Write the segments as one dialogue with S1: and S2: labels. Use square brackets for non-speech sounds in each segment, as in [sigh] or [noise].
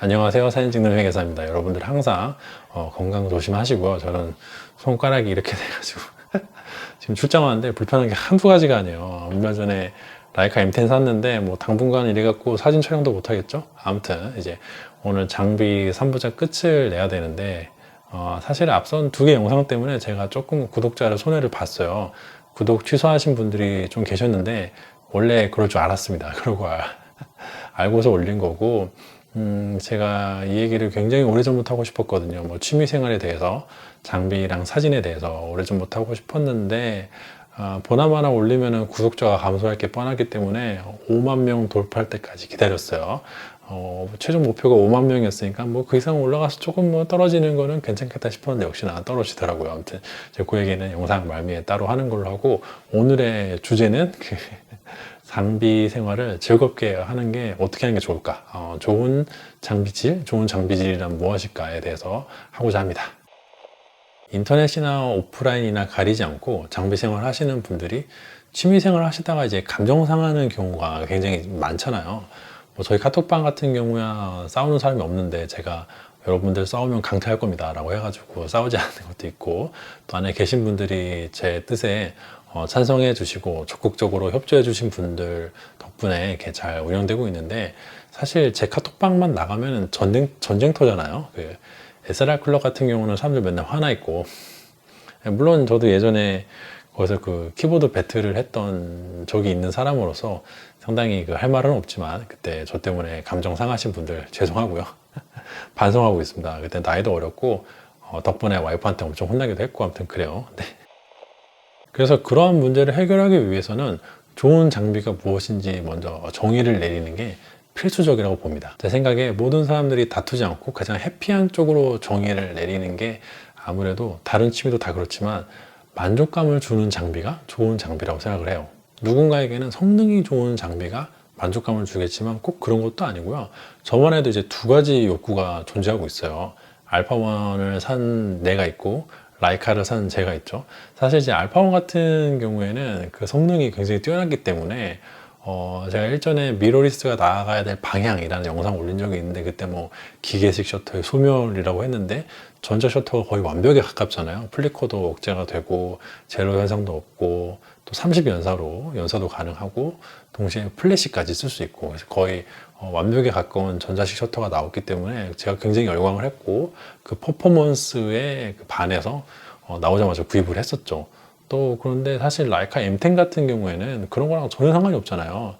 S1: 안녕하세요. 사진 찍는 회계사입니다. 여러분들 항상 어, 건강 조심하시고요. 저는 손가락이 이렇게 돼가지고 [laughs] 지금 출장 왔는데 불편한 게 한두 가지가 아니에요. 얼마 전에 라이카 M10 샀는데 뭐 당분간 이래 갖고 사진 촬영도 못 하겠죠? 아무튼 이제 오늘 장비 3부작 끝을 내야 되는데 어, 사실 앞선 두 개 영상 때문에 제가 조금 구독자를 손해를 봤어요. 구독 취소하신 분들이 좀 계셨는데 원래 그럴 줄 알았습니다. [laughs] 그러고 알- 알고서 올린 거고 음, 제가 이 얘기를 굉장히 오래전부터 하고 싶었거든요. 뭐 취미 생활에 대해서, 장비랑 사진에 대해서 오래전부터 하고 싶었는데, 아, 보나마나 올리면은 구독자가 감소할 게 뻔하기 때문에 5만 명 돌파할 때까지 기다렸어요. 어, 최종 목표가 5만 명이었으니까 뭐 그 이상 올라가서 조금 뭐 떨어지는 거는 괜찮겠다 싶었는데 역시나 떨어지더라고요. 아무튼 제그 얘기는 영상 말미에 따로 하는 걸로 하고 오늘의 주제는 그 장비 생활을 즐겁게 하는 게 어떻게 하는 게 좋을까? 어, 좋은 장비질, 좋은 장비질이란 무엇일까에 대해서 하고자 합니다. 인터넷이나 오프라인이나 가리지 않고 장비 생활 하시는 분들이 취미 생활 하시다가 이제 감정 상하는 경우가 굉장히 많잖아요. 뭐 저희 카톡방 같은 경우야 싸우는 사람이 없는데 제가 여러분들 싸우면 강퇴할 겁니다 라고 해가지고 싸우지 [laughs] 않는 것도 있고 또 안에 계신 분들이 제 뜻에 어, 찬성해 주시고 적극적으로 협조해 주신 분들 덕분에 이렇게 잘 운영되고 있는데 사실 제 카톡방만 나가면 전쟁, 전쟁터잖아요. 그 SLR 클럽 같은 경우는 사람들 맨날 화나 있고 물론 저도 예전에 거기서 그 키보드 배틀을 했던 적이 있는 사람으로서 상당히 그 할 말은 없지만 그때 저 때문에 감정 상하신 분들 죄송하고요. [laughs] 반성하고 있습니다. 그때 나이도 어렸고 어, 덕분에 와이프한테 엄청 혼나기도 했고 아무튼 그래요. 네. 그래서 그러한 문제를 해결하기 위해서는 좋은 장비가 무엇인지 먼저 정의를 내리는 게 필수적이라고 봅니다. 제 생각에 모든 사람들이 다투지 않고 가장 해피한 쪽으로 정의를 내리는 게 아무래도 다른 취미도 다 그렇지만 만족감을 주는 장비가 좋은 장비라고 생각을 해요. 누군가에게는 성능이 좋은 장비가 만족감을 주겠지만 꼭 그런 것도 아니고요. 저번에도 이제 두 가지 욕구가 존재하고 있어요. 알파원을 산 내가 있고 라이카를 산 제가 있죠. 사실 이제 알파원 같은 경우에는 그 성능이 굉장히 뛰어나기 때문에 어, 제가 일전에 미러리스가 나아가야 될 방향이라는 영상 올린 적이 있는데 그때 뭐 기계식 셔터의 소멸이라고 했는데 전자 셔터가 거의 완벽에 가깝잖아요. 플리커도 억제가 되고 제로 현상도 없고 또 30연사로 연사도 가능하고 동시에 플래시까지 쓸 수 있고 그래서 거의 어, 완벽에 가까운 전자식 셔터가 나왔기 때문에 제가 굉장히 열광을 했고 그 퍼포먼스에 그 반해서 어, 나오자마자 구입을 했었죠. 또 그런데 사실 라이카 M10 같은 경우에는 그런 거랑 전혀 상관이 없잖아요.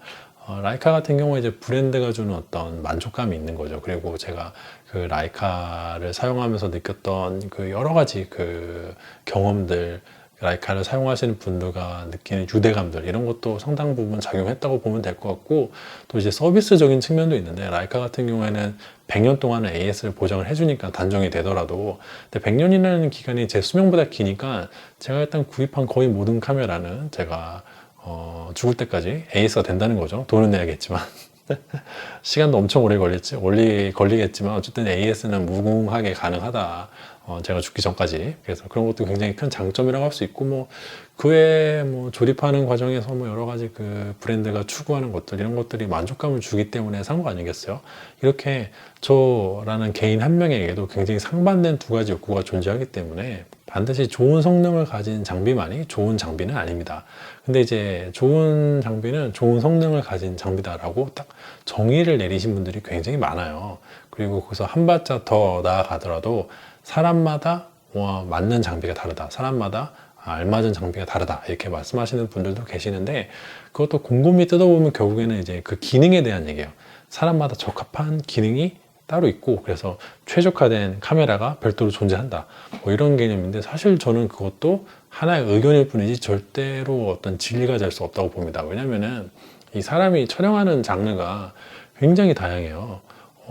S1: 어, 라이카 같은 경우에 이제 브랜드가 주는 어떤 만족감이 있는 거죠. 그리고 제가 그 라이카를 사용하면서 느꼈던 그 여러 가지 그 경험들, 라이카를 사용하시는 분들과 느끼는 유대감들 이런 것도 상당 부분 작용했다고 보면 될 것 같고 또 이제 서비스적인 측면도 있는데 라이카 같은 경우에는 100년 동안은 AS를 보장을 해주니까 단종이 되더라도 근데 100년이라는 기간이 제 수명보다 기니까 제가 일단 구입한 거의 모든 카메라는 제가 어, 죽을 때까지 AS가 된다는 거죠. 돈은 내야겠지만. [laughs] 시간도 엄청 오래 걸렸지, 올리, 걸리겠지만, 어쨌든 AS는 무궁하게 가능하다. 어, 제가 죽기 전까지. 그래서 그런 것도 굉장히 큰 장점이라고 할 수 있고, 뭐, 그 외에 뭐, 조립하는 과정에서 뭐, 여러 가지 그 브랜드가 추구하는 것들, 이런 것들이 만족감을 주기 때문에 산 거 아니겠어요? 이렇게 저라는 개인 한 명에게도 굉장히 상반된 두 가지 욕구가 존재하기 때문에 반드시 좋은 성능을 가진 장비만이 좋은 장비는 아닙니다. 근데 이제 좋은 장비는 좋은 성능을 가진 장비다라고 딱 정의를 내리신 분들이 굉장히 많아요. 그리고 거기서 한 발짝 더 나아가더라도 사람마다 와, 맞는 장비가 다르다. 사람마다 아, 알맞은 장비가 다르다. 이렇게 말씀하시는 분들도 계시는데 그것도 곰곰이 뜯어보면 결국에는 이제 그 기능에 대한 얘기예요. 사람마다 적합한 기능이 따로 있고 그래서 최적화된 카메라가 별도로 존재한다. 뭐 이런 개념인데 사실 저는 그것도 하나의 의견일 뿐이지 절대로 어떤 진리가 될 수 없다고 봅니다. 왜냐면은 이 사람이 촬영하는 장르가 굉장히 다양해요.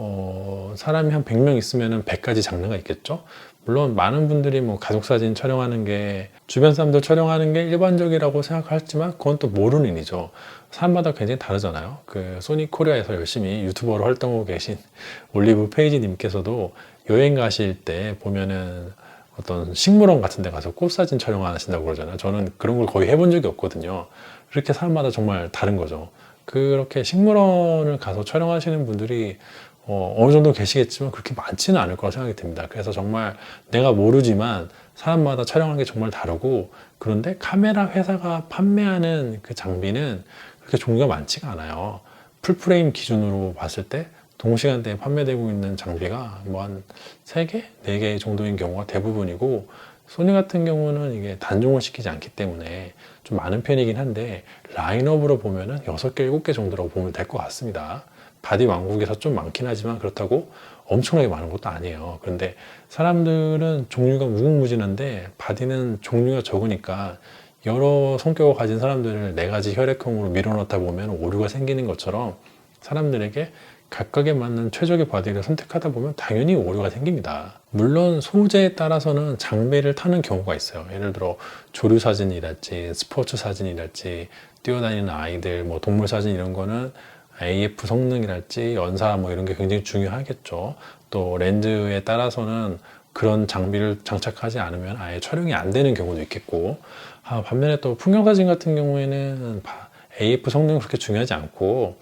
S1: 어, 사람이 한 100명 있으면은 100가지 장르가 있겠죠? 물론 많은 분들이 뭐 가족 사진 촬영하는 게 주변 사람들 촬영하는 게 일반적이라고 생각하지만 그건 또 모르는 일이죠. 사람마다 굉장히 다르잖아요. 그 소니 코리아에서 열심히 유튜버로 활동하고 계신 [laughs] 올리브 페이지님께서도 여행 가실 때 보면은 어떤 식물원 같은 데 가서 꽃 사진 촬영 하신다고 그러잖아요. 저는 그런 걸 거의 해본 적이 없거든요. 그렇게 사람마다 정말 다른 거죠. 그렇게 식물원을 가서 촬영하시는 분들이 어, 어느 정도 계시겠지만 그렇게 많지는 않을 거라 생각이 듭니다. 그래서 정말 내가 모르지만 사람마다 촬영하는 게 정말 다르고 그런데 카메라 회사가 판매하는 그 장비는 그렇게 종류가 많지가 않아요. 풀프레임 기준으로 봤을 때 동시간대에 판매되고 있는 장비가 뭐 한 3개, 4개 정도인 경우가 대부분이고 소니 같은 경우는 이게 단종을 시키지 않기 때문에 좀 많은 편이긴 한데 라인업으로 보면은 6개, 7개 정도라고 보면 될 것 같습니다. 바디 왕국에서 좀 많긴 하지만 그렇다고 엄청나게 많은 것도 아니에요. 그런데 사람들은 종류가 무궁무진한데 바디는 종류가 적으니까 여러 성격을 가진 사람들을 네 가지 혈액형으로 밀어넣다 보면 오류가 생기는 것처럼 사람들에게 각각에 맞는 최적의 바디를 선택하다 보면 당연히 오류가 생깁니다. 물론 소재에 따라서는 장비를 타는 경우가 있어요. 예를 들어 조류 사진이랄지 스포츠 사진이랄지 뛰어다니는 아이들, 뭐 동물 사진 이런 거는 AF 성능이랄지 연사 뭐 이런 게 굉장히 중요하겠죠. 또 렌즈에 따라서는 그런 장비를 장착하지 않으면 아예 촬영이 안 되는 경우도 있겠고 아, 반면에 또 풍경 사진 같은 경우에는 바- AF 성능은 그렇게 중요하지 않고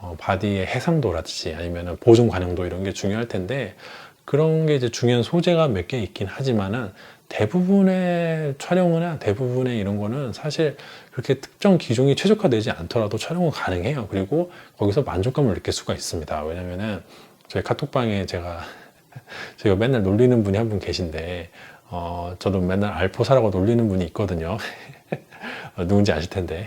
S1: 어, 바디의 해상도라든지 아니면 보존 가능도 이런 게 중요할 텐데 그런 게 이제 중요한 소재가 몇 개 있긴 하지만은 대부분의 촬영이나 대부분의 이런 거는 사실 그렇게 특정 기종이 최적화되지 않더라도 촬영은 가능해요. 그리고 거기서 만족감을 느낄 수가 있습니다. 왜냐면은 저희 카톡방에 제가 [laughs] 제가 맨날 놀리는 분이 한 분 계신데 어, 저도 맨날 알포사라고 놀리는 분이 있거든요. [laughs] 어, 누군지 아실 텐데.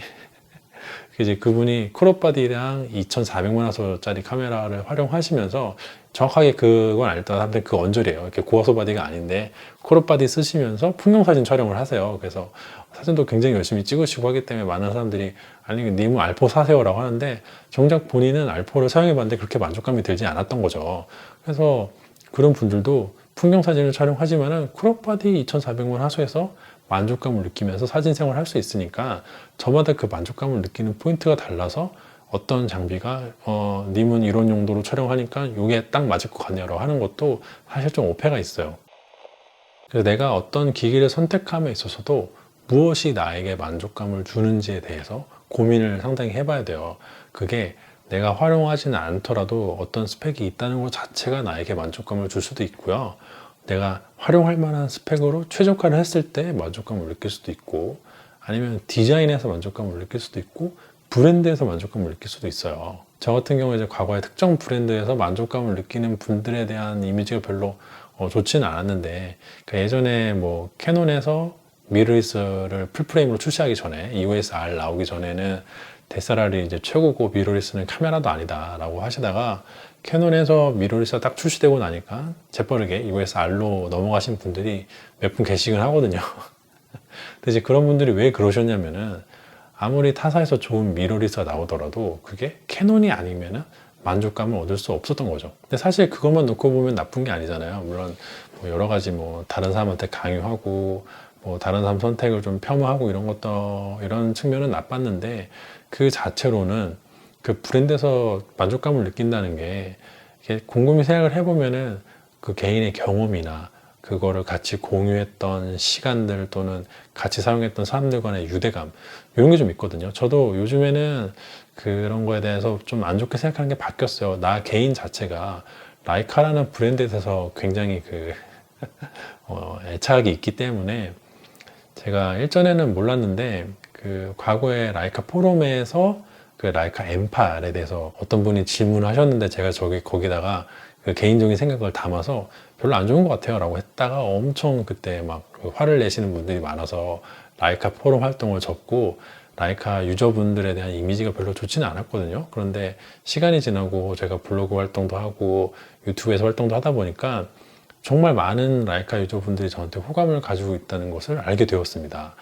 S1: 이제 그분이 크롭바디랑 2,400만 화소짜리 카메라를 활용하시면서 정확하게 그건 알다 사람들 그 언저리예요. 이렇게 고화소 바디가 아닌데 크롭 바디 쓰시면서 풍경 사진 촬영을 하세요. 그래서 사진도 굉장히 열심히 찍으시고 하기 때문에 많은 사람들이 아니 님은 알포 사세요라고 하는데 정작 본인은 알포를 사용해봤는데 그렇게 만족감이 들지 않았던 거죠. 그래서 그런 분들도 풍경 사진을 촬영하지만은 크롭 바디 2,400만 화소에서 만족감을 느끼면서 사진 생활을 할 수 있으니까 저마다 그 만족감을 느끼는 포인트가 달라서 어떤 장비가 어 님은 이런 용도로 촬영하니까 이게 딱 맞을 것 같네요라고 하는 것도 사실 좀 오해가 있어요. 그래서 내가 어떤 기기를 선택함에 있어서도 무엇이 나에게 만족감을 주는지에 대해서 고민을 상당히 해봐야 돼요. 그게 내가 활용하지는 않더라도 어떤 스펙이 있다는 것 자체가 나에게 만족감을 줄 수도 있고요. 내가 활용할 만한 스펙으로 최적화를 했을 때 만족감을 느낄 수도 있고 아니면 디자인에서 만족감을 느낄 수도 있고 브랜드에서 만족감을 느낄 수도 있어요. 저 같은 경우에 이제 과거에 특정 브랜드에서 만족감을 느끼는 분들에 대한 이미지가 별로 어, 좋지는 않았는데 그 예전에 뭐 캐논에서 미러리스를 풀프레임으로 출시하기 전에 EOS R 나오기 전에는 데스라리 이제 최고고 미러리스는 카메라도 아니다라고 하시다가 캐논에서 미러리스가 딱 출시되고 나니까 재빠르게 EOS R로 넘어가신 분들이 몇 분 계시긴 하거든요. [laughs] 근데 이제 그런 분들이 왜 그러셨냐면은 아무리 타사에서 좋은 미러리스가 나오더라도 그게 캐논이 아니면은 만족감을 얻을 수 없었던 거죠. 근데 사실 그것만 놓고 보면 나쁜 게 아니잖아요. 물론 뭐 여러 가지 뭐 다른 사람한테 강요하고 뭐 다른 사람 선택을 좀 폄하하고 이런 것도 이런 측면은 나빴는데 그 자체로는 그 브랜드에서 만족감을 느낀다는 게 이게 곰곰이 생각을 해보면은 그 개인의 경험이나 그거를 같이 공유했던 시간들 또는 같이 사용했던 사람들 간의 유대감 이런 게 좀 있거든요. 저도 요즘에는 그런 거에 대해서 좀 안 좋게 생각하는 게 바뀌었어요. 나 개인 자체가 라이카라는 브랜드에 대해서 굉장히 그 [laughs] 어, 애착이 있기 때문에 제가 일전에는 몰랐는데 그 과거에 라이카 포럼에서 그 라이카 M8에 대해서 어떤 분이 질문을 하셨는데 제가 저기 거기다가 그 개인적인 생각을 담아서 별로 안 좋은 것 같아요 라고 했다가 엄청 그때 막그 화를 내시는 분들이 많아서 라이카 포럼 활동을 접고 라이카 유저분들에 대한 이미지가 별로 좋지는 않았거든요. 그런데 시간이 지나고 제가 블로그 활동도 하고 유튜브에서 활동도 하다 보니까 정말 많은 라이카 유저분들이 저한테 호감을 가지고 있다는 것을 알게 되었습니다.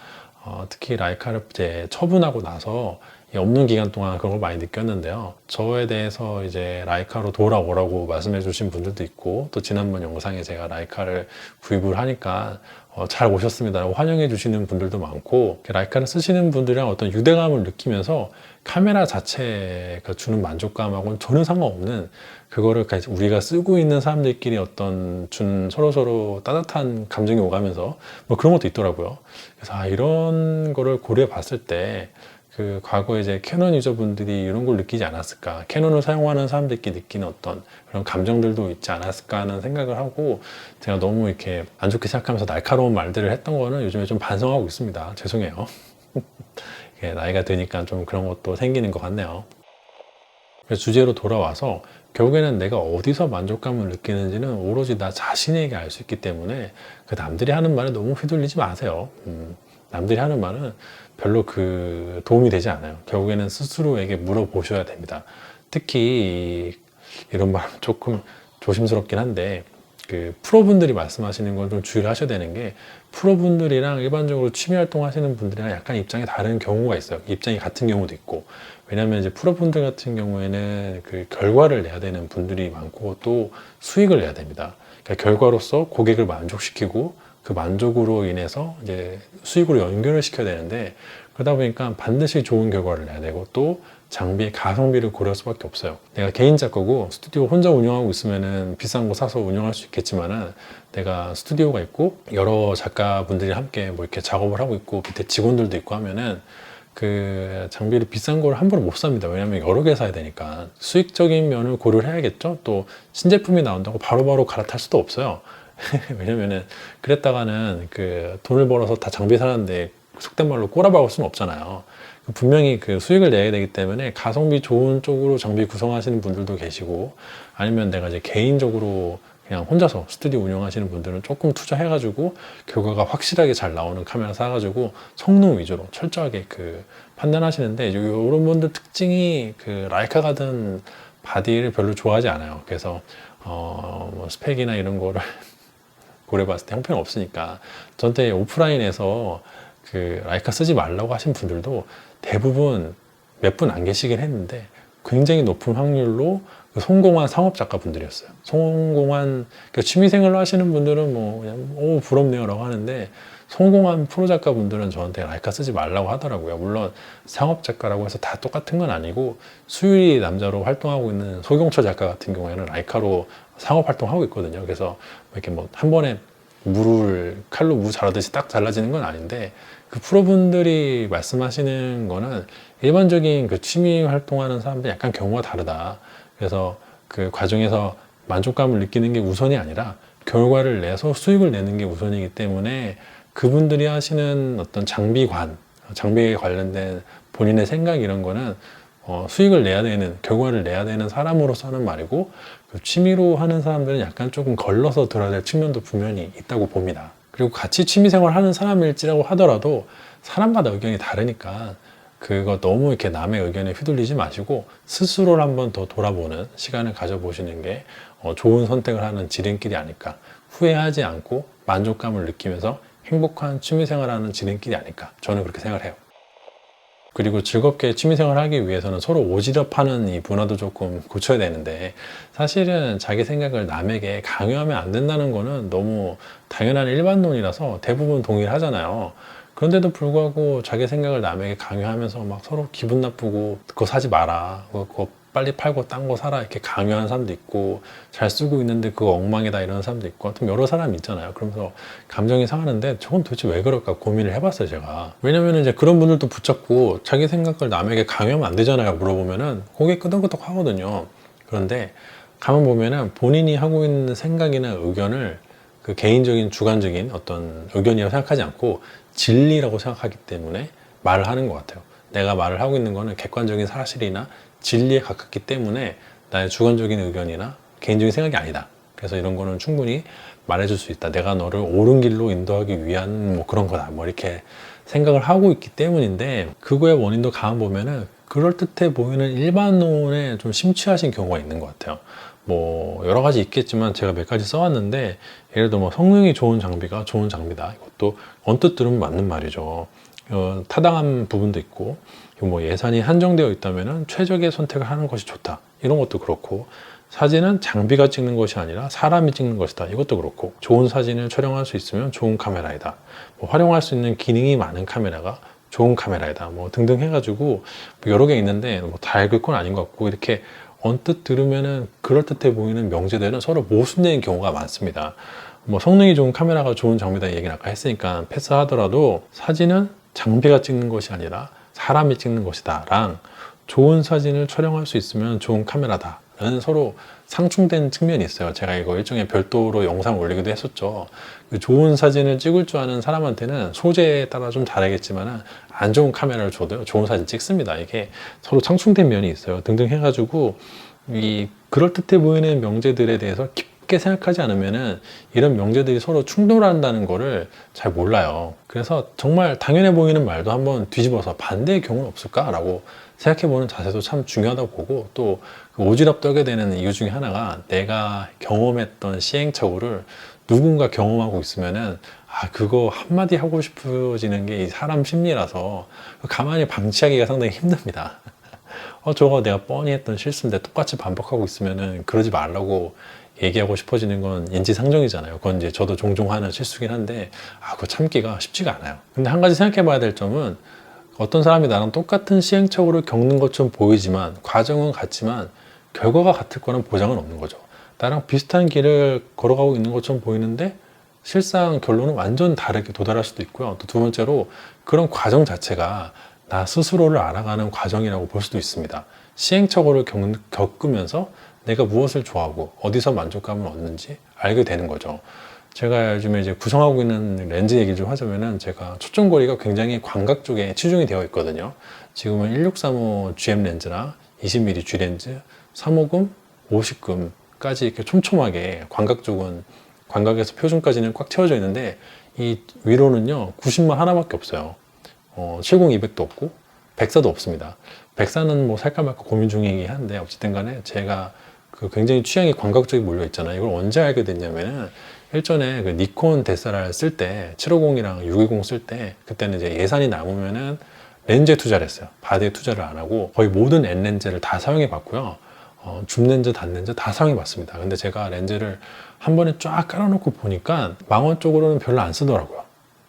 S1: 어, 특히 라이카를 이제 처분하고 나서 이 없는 기간 동안 그런 걸 많이 느꼈는데요. 저에 대해서 이제 라이카로 돌아오라고 말씀해 주신 분들도 있고 또 지난번 영상에 제가 라이카를 구입을 하니까 어, 잘 오셨습니다라고 환영해 주시는 분들도 많고 라이카를 쓰시는 분들이랑 어떤 유대감을 느끼면서 카메라 자체가 주는 만족감하고는 전혀 상관없는 그거를 우리가 쓰고 있는 사람들끼리 어떤 준 서로 서로 따뜻한 감정이 오가면서 뭐 그런 것도 있더라고요. 그래서 아, 이런 거를 고려해 봤을 때 그 과거에 이제 캐논 유저분들이 이런 걸 느끼지 않았을까? 캐논을 사용하는 사람들끼리 느끼는 어떤 그런 감정들도 있지 않았을까 하는 생각을 하고 제가 너무 이렇게 안 좋게 생각하면서 날카로운 말들을 했던 거는 요즘에 좀 반성하고 있습니다. 죄송해요. [laughs] 나이가 드니까 좀 그런 것도 생기는 것 같네요. 주제로 돌아와서 결국에는 내가 어디서 만족감을 느끼는지는 오로지 나 자신에게 알 수 있기 때문에 그 남들이 하는 말에 너무 휘둘리지 마세요. 음, 남들이 하는 말은 별로 그 도움이 되지 않아요. 결국에는 스스로에게 물어보셔야 됩니다. 특히 이- 이런 말 조금 조심스럽긴 한데 그 프로분들이 말씀하시는 걸좀 주의를 하셔야 되는 게 프로분들이랑 일반적으로 취미 활동 하시는 분들이랑 약간 입장이 다른 경우가 있어요. 입장이 같은 경우도 있고 왜냐하면 이제 프로분들 같은 경우에는 그 결과를 내야 되는 분들이 많고 또 수익을 내야 됩니다. 그러니까 결과로서 고객을 만족시키고 그 만족으로 인해서 이제 수익으로 연결을 시켜야 되는데 그러다 보니까 반드시 좋은 결과를 내야 되고 또 장비의 가성비를 고려할 수밖에 없어요. 내가 개인 작가고 스튜디오 혼자 운영하고 있으면은 비싼 거 사서 운영할 수 있겠지만은 내가 스튜디오가 있고 여러 작가분들이 함께 뭐 이렇게 작업을 하고 있고 밑에 직원들도 있고 하면은 그 장비를 비싼 걸 함부로 못 삽니다. 왜냐하면 여러 개 사야 되니까 수익적인 면을 고려를 해야겠죠. 또 신제품이 나온다고 바로바로 갈아탈 수도 없어요. [laughs] 왜냐면은 그랬다가는 그 돈을 벌어서 다 장비 사는데 속된 말로 꼬라박을 수는 없잖아요. 분명히 그 수익을 내야 되기 때문에 가성비 좋은 쪽으로 장비 구성하시는 분들도 계시고 아니면 내가 이제 개인적으로 그냥 혼자서 스튜디오 운영하시는 분들은 조금 투자해가지고 결과가 확실하게 잘 나오는 카메라 사가지고 성능 위주로 철저하게 그 판단하시는데 이런 분들 특징이 그 라이카 같은 바디를 별로 좋아하지 않아요. 그래서 어 뭐 스펙이나 이런 거를 고려봤을 때 형편이 없으니까 저한테 오프라인에서 그 라이카 쓰지 말라고 하신 분들도 대부분 몇 분 안 계시긴 했는데 굉장히 높은 확률로 그 성공한 상업 작가분들이었어요. 성공한 그 취미생활로 하시는 분들은 뭐 그냥 오 부럽네요라고 하는데 성공한 프로 작가분들은 저한테 라이카 쓰지 말라고 하더라고요. 물론 상업 작가라고 해서 다 똑같은 건 아니고 수유리 남자로 활동하고 있는 소경철 작가 같은 경우에는 라이카로 상업 활동하고 있거든요. 그래서 이렇게 뭐 한 번에 물을 칼로 무 자르듯이 딱 잘라지는 건 아닌데 그 프로분들이 말씀하시는 거는 일반적인 그 취미 활동하는 사람들 약간 경우가 다르다. 그래서 그 과정에서 만족감을 느끼는 게 우선이 아니라 결과를 내서 수익을 내는 게 우선이기 때문에 그분들이 하시는 어떤 장비관, 장비에 관련된 본인의 생각 이런 거는 어, 수익을 내야 되는, 결과를 내야 되는 사람으로서 하는 말이고 그 취미로 하는 사람들은 약간 조금 걸러서 들어야 될 측면도 분명히 있다고 봅니다. 그리고 같이 취미생활 하는 사람일지라고 하더라도 사람마다 의견이 다르니까 그거 너무 이렇게 남의 의견에 휘둘리지 마시고 스스로를 한번 더 돌아보는 시간을 가져보시는 게 어, 좋은 선택을 하는 지름길이 아닐까. 후회하지 않고 만족감을 느끼면서 행복한 취미생활하는 지름길이 아닐까. 저는 그렇게 생각을 해요. 그리고 즐겁게 취미생활을 하기 위해서는 서로 오지랖하는 이 문화도 조금 고쳐야 되는데 사실은 자기 생각을 남에게 강요하면 안 된다는 거는 너무 당연한 일반론이라서 대부분 동의를 하잖아요. 그런데도 불구하고 자기 생각을 남에게 강요하면서 막 서로 기분 나쁘고 그거 사지 마라. 그거 빨리 팔고 딴 거 사라. 이렇게 강요하는 사람도 있고 잘 쓰고 있는데 그거 엉망이다 이런 사람도 있고 하여튼 여러 사람이 있잖아요. 그러면서 감정이 상하는데 저건 도대체 왜 그럴까 고민을 해봤어요 제가. 왜냐면 이제 그런 분들도 붙잡고 자기 생각을 남에게 강요하면 안 되잖아요. 물어보면은 고개 끄덕끄덕 하거든요. 그런데 가만 보면은 본인이 하고 있는 생각이나 의견을 그 개인적인 주관적인 어떤 의견이라고 생각하지 않고 진리라고 생각하기 때문에 말을 하는 것 같아요. 내가 말을 하고 있는 거는 객관적인 사실이나 진리에 가깝기 때문에 나의 주관적인 의견이나 개인적인 생각이 아니다. 그래서 이런 거는 충분히 말해줄 수 있다. 내가 너를 옳은 길로 인도하기 위한 뭐 그런 거다. 뭐 이렇게 생각을 하고 있기 때문인데 그거의 원인도 가만 보면은 그럴듯해 보이는 일반론에 좀 심취하신 경우가 있는 것 같아요. 뭐 여러 가지 있겠지만 제가 몇 가지 써왔는데 예를 들어 뭐 성능이 좋은 장비가 좋은 장비다. 이것도 언뜻 들으면 맞는 말이죠. 어, 타당한 부분도 있고 뭐 예산이 한정되어 있다면 최적의 선택을 하는 것이 좋다. 이런 것도 그렇고 사진은 장비가 찍는 것이 아니라 사람이 찍는 것이다. 이것도 그렇고 좋은 사진을 촬영할 수 있으면 좋은 카메라이다. 뭐 활용할 수 있는 기능이 많은 카메라가 좋은 카메라이다. 뭐 등등 해가지고 뭐 여러 개 있는데 뭐 다 읽을 건 아닌 것 같고 이렇게 언뜻 들으면은 그럴듯해 보이는 명제들은 서로 모순되는 경우가 많습니다. 뭐 성능이 좋은 카메라가 좋은 장비다 얘기는 아까 했으니까 패스하더라도 사진은 장비가 찍는 것이 아니라 사람이 찍는 것이다. 랑 좋은 사진을 촬영할 수 있으면 좋은 카메라다. 라는 서로 상충된 측면이 있어요. 제가 이거 일종의 별도로 영상 올리기도 했었죠. 그 좋은 사진을 찍을 줄 아는 사람한테는 소재에 따라 좀 다르겠지만 안 좋은 카메라를 줘도 좋은 사진 찍습니다. 이게 서로 상충된 면이 있어요. 등등 해가지고 이 그럴듯해 보이는 명제들에 대해서 깊게 생각하지 않으면은 이런 명제들이 서로 충돌한다는 거를 잘 몰라요. 그래서 정말 당연해 보이는 말도 한번 뒤집어서 반대의 경우는 없을까라고 생각해보는 자세도 참 중요하다고 보고 또그 오지랖 떨게 되는 이유 중에 하나가 내가 경험했던 시행착오를 누군가 경험하고 있으면은 아 그거 한마디 하고 싶어지는 게 이 사람 심리라서 가만히 방치하기가 상당히 힘듭니다. [laughs] 어 저거 내가 뻔히 했던 실수인데 똑같이 반복하고 있으면은 그러지 말라고 얘기하고 싶어지는 건 인지상정이잖아요. 그건 이제 저도 종종 하는 실수긴 한데 아 그거 참기가 쉽지가 않아요. 근데 한 가지 생각해 봐야 될 점은 어떤 사람이 나랑 똑같은 시행착오를 겪는 것처럼 보이지만 과정은 같지만 결과가 같을 거는 보장은 없는 거죠. 나랑 비슷한 길을 걸어가고 있는 것처럼 보이는데 실상 결론은 완전 다르게 도달할 수도 있고요. 또 두 번째로 그런 과정 자체가 나 스스로를 알아가는 과정이라고 볼 수도 있습니다. 시행착오를 겪, 겪으면서 내가 무엇을 좋아하고 어디서 만족감을 얻는지 알게 되는 거죠. 제가 요즘에 이제 구성하고 있는 렌즈 얘기 좀 하자면은 제가 초점거리가 굉장히 광각 쪽에 치중이 되어 있거든요. 지금은 1635 GM 렌즈나 20mm G 렌즈, 3호금, 50금까지 이렇게 촘촘하게 광각 쪽은 광각에서 표준까지는 꽉 채워져 있는데 이 위로는요 90만 하나밖에 없어요. 어, 70, 200도 없고 백사도 없습니다. 백사는 뭐 살까 말까 고민 중이긴 한데 어쨌든 간에 제가 그 굉장히 취향이 광각 쪽에 몰려 있잖아요. 이걸 언제 알게 됐냐면은 일전에 그 니콘 DSLR 쓸때 750이랑 620 쓸 때 그때는 이제 예산이 남으면은 렌즈에 투자를 했어요. 바디에 투자를 안 하고 거의 모든 N 렌즈를 다 사용해 봤고요. 어, 줌 렌즈, 단 렌즈 다 사용해 봤습니다. 근데 제가 렌즈를 한 번에 쫙 깔아놓고 보니까 망원 쪽으로는 별로 안 쓰더라고요.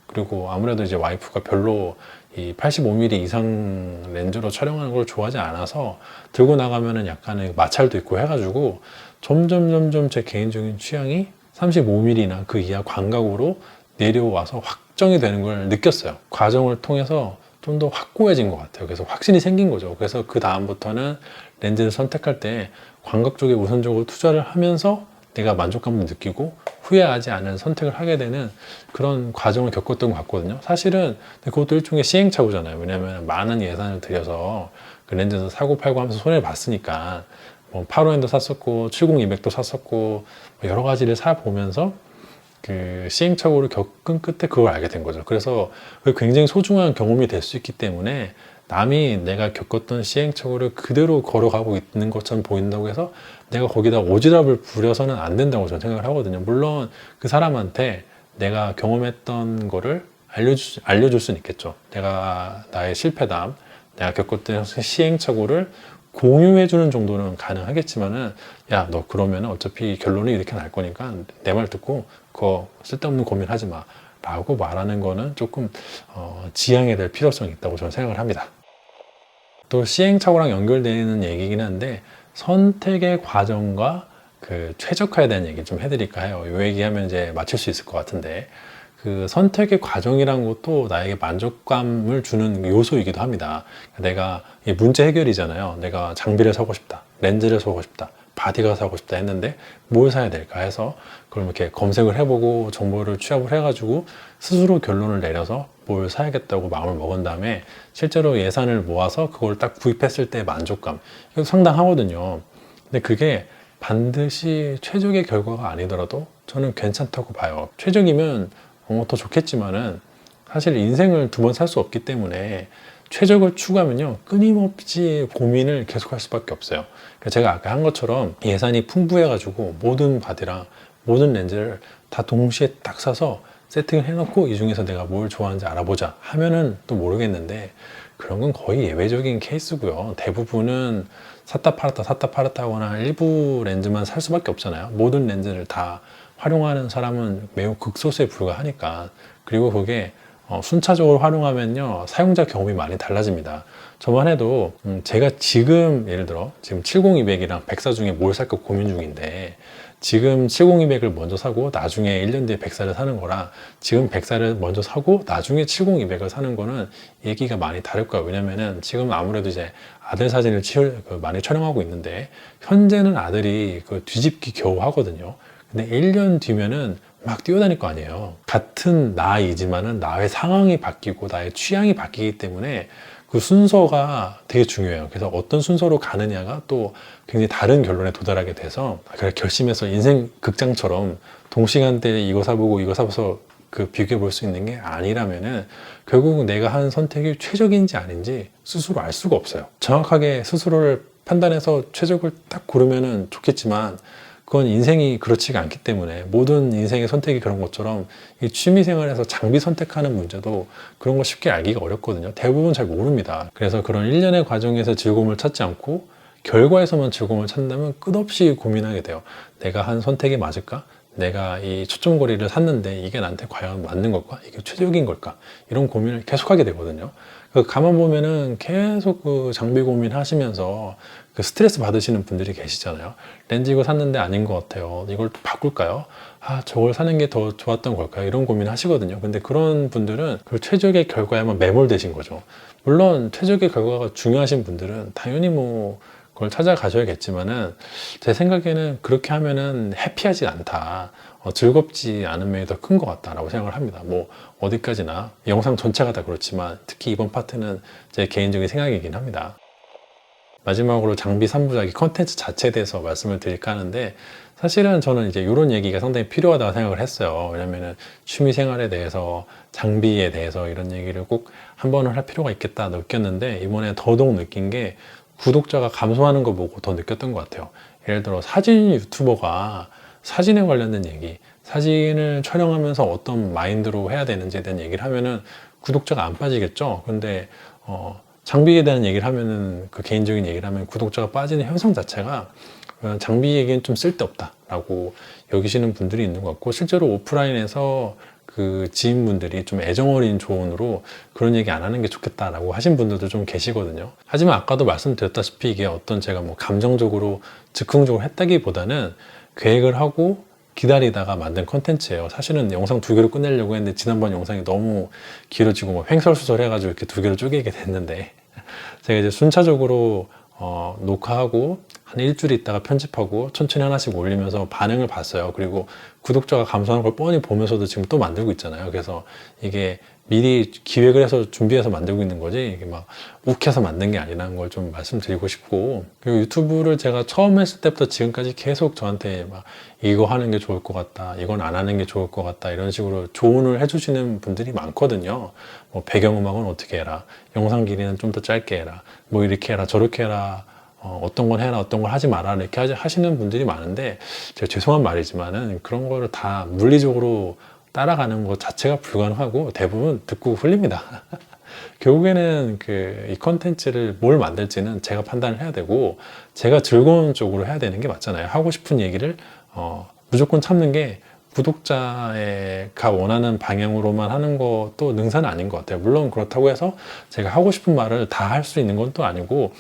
S1: 그리고 아무래도 이제 와이프가 별로 이 85mm 이상 렌즈로 촬영하는 걸 좋아하지 않아서 들고 나가면은 약간의 마찰도 있고 해가지고 점점 점점 제 개인적인 취향이 35mm나 그 이하 광각으로 내려와서 확정이 되는 걸 느꼈어요. 과정을 통해서 좀 더 확고해진 것 같아요. 그래서 확신이 생긴 거죠. 그래서 그 다음부터는 렌즈를 선택할 때 광각 쪽에 우선적으로 투자를 하면서 내가 만족감을 느끼고 후회하지 않은 선택을 하게 되는 그런 과정을 겪었던 것 같거든요. 사실은 그것도 일종의 시행착오잖아요. 왜냐하면 많은 예산을 들여서 그 렌즈에서 사고 팔고 하면서 손해를 봤으니까 뭐 8호엔도 샀었고 70, 200도 샀었고 뭐 여러 가지를 사 보면서 그 시행착오를 겪은 끝에 그걸 알게 된 거죠. 그래서 그게 굉장히 소중한 경험이 될 수 있기 때문에 남이 내가 겪었던 시행착오를 그대로 걸어가고 있는 것처럼 보인다고 해서 내가 거기다 오지랖을 부려서는 안 된다고 저는 생각을 하거든요. 물론 그 사람한테 내가 경험했던 거를 알려주, 알려줄 수는 있겠죠. 내가 나의 실패담, 내가 겪었던 시행착오를 공유해주는 정도는 가능하겠지만은 야 너 그러면 어차피 결론이 이렇게 날 거니까 내 말 듣고 그거 쓸데없는 고민하지 마. 라고 말하는 거는 조금 어, 지양해야 될 필요성이 있다고 저는 생각을 합니다. 또 시행착오랑 연결되는 얘기긴 한데 선택의 과정과 그 최적화에 대한 얘기 좀 해드릴까 해요. 이 얘기하면 이제 맞출 수 있을 것 같은데 그 선택의 과정이란 것도 나에게 만족감을 주는 요소이기도 합니다. 내가 이 문제 해결이잖아요. 내가 장비를 사고 싶다, 렌즈를 사고 싶다, 바디가 사고 싶다 했는데 뭘 사야 될까 해서 그럼 이렇게 검색을 해보고 정보를 취합을 해가지고 스스로 결론을 내려서 뭘 사야겠다고 마음을 먹은 다음에 실제로 예산을 모아서 그걸 딱 구입했을 때 만족감 이거 상당하거든요. 근데 그게 반드시 최적의 결과가 아니더라도 저는 괜찮다고 봐요. 최적이면 어, 더 좋겠지만은 사실 인생을 두 번 살 수 없기 때문에 최적을 추구하면요 끊임없이 고민을 계속할 수밖에 없어요. 그러니까 제가 아까 한 것처럼 예산이 풍부해가지고 모든 바디랑 모든 렌즈를 다 동시에 딱 사서 세팅을 해놓고 이 중에서 내가 뭘 좋아하는지 알아보자 하면은 또 모르겠는데 그런 건 거의 예외적인 케이스고요. 대부분은 샀다 팔았다 샀다 팔았다 하거나 일부 렌즈만 살 수밖에 없잖아요. 모든 렌즈를 다 활용하는 사람은 매우 극소수에 불과하니까 그리고 그게 어, 순차적으로 활용하면요 사용자 경험이 많이 달라집니다. 저만 해도 음, 제가 지금 예를 들어 지금 70200이랑 104 중에 뭘 살까 고민 중인데 지금 70200을 먼저 사고 나중에 1년 뒤에 104를 사는 거랑 지금 104를 먼저 사고 나중에 70200을 사는 거는 얘기가 많이 다를 거예요. 왜냐면은 지금 아무래도 이제 아들 사진을 그 많이 촬영하고 있는데 현재는 아들이 그 뒤집기 겨우 하거든요. 근데 1년 뒤면은 막 뛰어다닐 거 아니에요. 같은 나이지만은 나의 상황이 바뀌고 나의 취향이 바뀌기 때문에 그 순서가 되게 중요해요. 그래서 어떤 순서로 가느냐가 또 굉장히 다른 결론에 도달하게 돼서 그래 결심해서 인생 극장처럼 동시간대에 이거 사보고 이거 사서 그 비교해 볼 수 있는 게 아니라면은 결국 내가 한 선택이 최적인지 아닌지 스스로 알 수가 없어요. 정확하게 스스로를 판단해서 최적을 딱 고르면은 좋겠지만 그건 인생이 그렇지가 않기 때문에 모든 인생의 선택이 그런 것처럼 이 취미 생활에서 장비 선택하는 문제도 그런 거 쉽게 알기가 어렵거든요. 대부분 잘 모릅니다. 그래서 그런 일련의 과정에서 즐거움을 찾지 않고 결과에서만 즐거움을 찾는다면 끝없이 고민하게 돼요. 내가 한 선택이 맞을까? 내가 이 초점거리를 샀는데 이게 나한테 과연 맞는 걸까? 이게 최적인 걸까? 이런 고민을 계속하게 되거든요. 그 가만 보면은 계속 그 장비 고민 하시면서 그 스트레스 받으시는 분들이 계시잖아요. 렌즈 이거 샀는데 아닌 것 같아요. 이걸 또 바꿀까요? 아, 저걸 사는 게 더 좋았던 걸까요? 이런 고민 하시거든요. 근데 그런 분들은 그 최적의 결과에만 매몰되신 거죠. 물론 최적의 결과가 중요하신 분들은 당연히 뭐 그걸 찾아가셔야겠지만은 제 생각에는 그렇게 하면은 해피하지 않다. 어, 즐겁지 않은 면이 더 큰 것 같다라고 생각을 합니다. 뭐 어디까지나 영상 전체가 다 그렇지만 특히 이번 파트는 제 개인적인 생각이긴 합니다. 마지막으로 장비 3부작이 컨텐츠 자체에 대해서 말씀을 드릴까 하는데 사실은 저는 이제 이런 얘기가 상당히 필요하다고 생각을 했어요. 왜냐면은 취미 생활에 대해서 장비에 대해서 이런 얘기를 꼭 한 번은 할 필요가 있겠다 느꼈는데 이번에 더더욱 느낀 게 구독자가 감소하는 거 보고 더 느꼈던 것 같아요. 예를 들어 사진 유튜버가 사진에 관련된 얘기, 사진을 촬영하면서 어떤 마인드로 해야 되는지에 대한 얘기를 하면은 구독자가 안 빠지겠죠. 근데 어, 장비에 대한 얘기를 하면은 그 개인적인 얘기를 하면 구독자가 빠지는 현상 자체가 어, 장비 얘기는 좀 쓸데없다라고 여기시는 분들이 있는 것 같고 실제로 오프라인에서 그 지인분들이 좀 애정어린 조언으로 그런 얘기 안 하는 게 좋겠다라고 하신 분들도 좀 계시거든요. 하지만 아까도 말씀드렸다시피 이게 어떤 제가 뭐 감정적으로 즉흥적으로 했다기보다는 계획을 하고 기다리다가 만든 컨텐츠예요. 사실은 영상 두 개로 끝내려고 했는데 지난번 영상이 너무 길어지고 뭐 횡설수설 해가지고 이렇게 두 개로 쪼개게 됐는데 [laughs] 제가 이제 순차적으로 어, 녹화하고 한 일주일 있다가 편집하고 천천히 하나씩 올리면서 반응을 봤어요. 그리고 구독자가 감소하는 걸 뻔히 보면서도 지금 또 만들고 있잖아요. 그래서 이게 미리 기획을 해서 준비해서 만들고 있는 거지. 이게 막 욱해서 만든 게 아니라는 걸 좀 말씀드리고 싶고. 그리고 유튜브를 제가 처음 했을 때부터 지금까지 계속 저한테 막 이거 하는 게 좋을 것 같다 이건 안 하는 게 좋을 것 같다 이런 식으로 조언을 해주시는 분들이 많거든요. 뭐 배경음악은 어떻게 해라 영상 길이는 좀 더 짧게 해라 뭐 이렇게 해라 저렇게 해라 어, 떤건 해라 어떤 걸 하지 마라 이렇게 하시는 분들이 많은데 제가 죄송한 말이지만은 그런 거를 다 물리적으로 따라가는 것 자체가 불가능하고 대부분 듣고 흘립니다. [laughs] 결국에는 그 이 컨텐츠를 뭘 만들지는 제가 판단을 해야 되고 제가 즐거운 쪽으로 해야 되는 게 맞잖아요. 하고 싶은 얘기를 어, 무조건 참는 게 구독자가 원하는 방향으로만 하는 것도 능사는 아닌 것 같아요. 물론 그렇다고 해서 제가 하고 싶은 말을 다 할 수 있는 건 또 아니고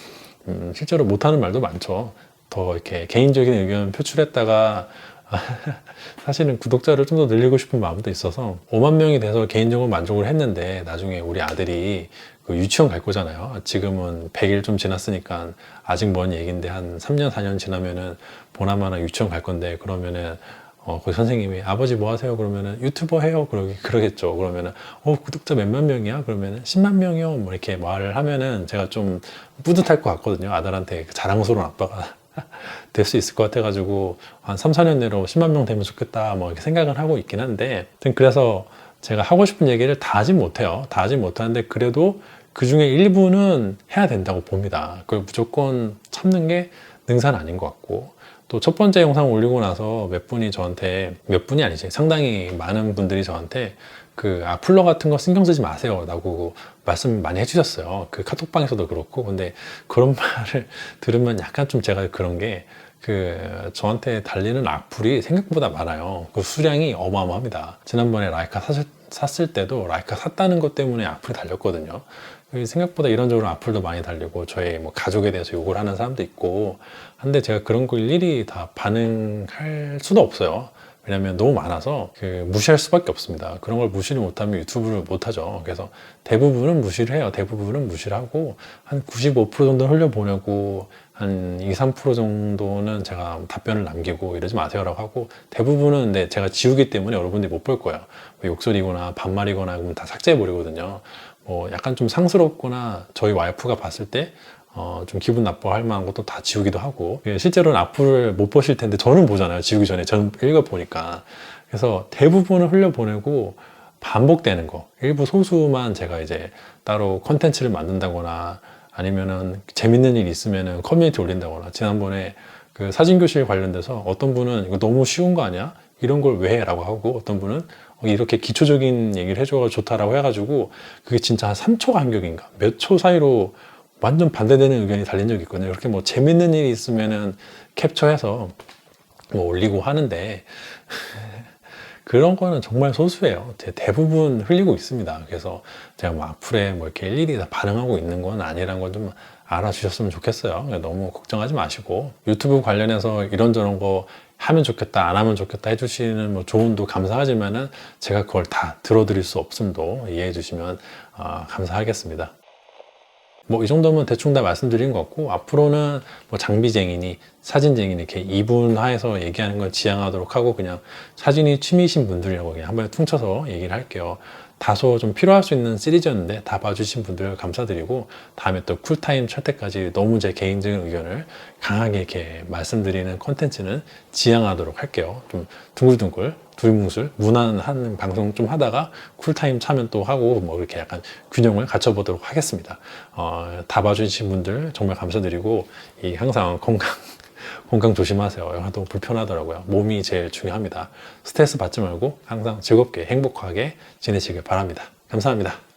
S1: 음, 실제로 못하는 말도 많죠. 더 이렇게 개인적인 의견 표출했다가 [laughs] 사실은 구독자를 좀 더 늘리고 싶은 마음도 있어서 5만 명이 돼서 개인적으로 만족을 했는데 나중에 우리 아들이 그 유치원 갈 거잖아요. 지금은 100일 좀 지났으니까 아직 먼 얘기인데 한 3년, 4년 지나면은 보나마나 유치원 갈 건데 그러면은 어, 그 선생님이 아버지 뭐 하세요? 그러면은 유튜버 해요. 그러기, 그러겠죠. 그러면은 어, 구독자 몇만 명이야? 그러면은 10만 명이요. 뭐 이렇게 말을 하면은 제가 좀 뿌듯할 것 같거든요. 아들한테 그 자랑스러운 아빠가 [laughs] 될 수 있을 것 같아가지고 한 3, 4년 내로 10만 명 되면 좋겠다. 뭐 이렇게 생각을 하고 있긴 한데 그래서 제가 하고 싶은 얘기를 다 하진 못해요. 다 하진 못하는데 그래도 그 중에 일부는 해야 된다고 봅니다. 그걸 무조건 참는 게 능사는 아닌 것 같고 또 첫 번째 영상 올리고 나서 몇 분이 저한테 몇 분이 아니지 상당히 많은 분들이 저한테 그 악플러 같은 거 신경 쓰지 마세요 라고 말씀 많이 해주셨어요. 그 카톡방에서도 그렇고. 근데 그런 [laughs] 말을 들으면 약간 좀 제가 그런 게 그 저한테 달리는 악플이 생각보다 많아요. 그 수량이 어마어마합니다. 지난번에 라이카 사실 샀을 때도 라이카 샀다는 것 때문에 악플이 달렸거든요. 생각보다 이런저런 악플도 많이 달리고 저희 뭐 가족에 대해서 욕을 하는 사람도 있고. 한데 제가 그런 걸 일일이 다 반응할 수도 없어요. 왜냐면 너무 많아서 그 무시할 수밖에 없습니다. 그런 걸 무시를 못하면 유튜브를 못하죠. 그래서 대부분은 무시를 해요. 대부분은 무시를 하고 한 95% 정도 흘려보내고 한 2, 3% 정도는 제가 답변을 남기고 이러지 마세요라고 하고 대부분은 근데 제가 지우기 때문에 여러분들이 못 볼 거예요. 뭐 욕설이거나 반말이거나 그러면 다 삭제해 버리거든요. 뭐 약간 좀 상스럽거나 저희 와이프가 봤을 때 어, 좀 기분 나빠할 만한 것도 다 지우기도 하고. 예, 실제로는 악플을 못 보실 텐데 저는 보잖아요 지우기 전에. 저는 읽어보니까. 그래서 대부분을 흘려보내고 반복되는 거. 일부 소수만 제가 이제 따로 컨텐츠를 만든다거나 아니면은 재밌는 일 있으면은 커뮤니티 올린다거나 지난번에 그 사진 교실 관련돼서 어떤 분은 이거 너무 쉬운 거 아니야? 이런 걸왜 해? 라고 하고 어떤 분은 어, 이렇게 기초적인 얘기를 해줘가 좋다라고 해가지고 그게 진짜 한 3초 간격인가? 몇 초 사이로 완전 반대되는 의견이 달린 적이 있거든요. 이렇게 뭐 재밌는 일이 있으면은 캡처해서 뭐 올리고 하는데 [laughs] 그런 거는 정말 소수예요. 제 대부분 흘리고 있습니다. 그래서 제가 뭐 악플에 뭐 이렇게 일일이 다 반응하고 있는 건 아니라는 걸좀 알아주셨으면 좋겠어요. 너무 걱정하지 마시고 유튜브 관련해서 이런저런 거 하면 좋겠다, 안 하면 좋겠다 해주시는 뭐 조언도 감사하지만은 제가 그걸 다 들어드릴 수 없음도 이해해 주시면 어, 감사하겠습니다. 뭐 이 정도면 대충 다 말씀드린 것 같고 앞으로는 뭐 장비쟁이니 사진쟁이니 이렇게 이분화해서 얘기하는 걸 지향하도록 하고 그냥 사진이 취미이신 분들이라고 그냥 한번에 퉁쳐서 얘기를 할게요. 다소 좀 필요할 수 있는 시리즈였는데 다 봐주신 분들 감사드리고 다음에 또 쿨타임 찰 때까지 너무 제 개인적인 의견을 강하게 이렇게 말씀드리는 콘텐츠는 지향하도록 할게요. 좀 둥글둥글 두리뭉술 무난한 방송 좀 하다가 쿨타임 차면 또 하고 뭐 이렇게 약간 균형을 갖춰보도록 하겠습니다. 어, 다 봐주신 분들 정말 감사드리고 이 항상 건강 건강 조심하세요. 하도 불편하더라고요. 몸이 제일 중요합니다. 스트레스 받지 말고 항상 즐겁게 행복하게 지내시길 바랍니다. 감사합니다.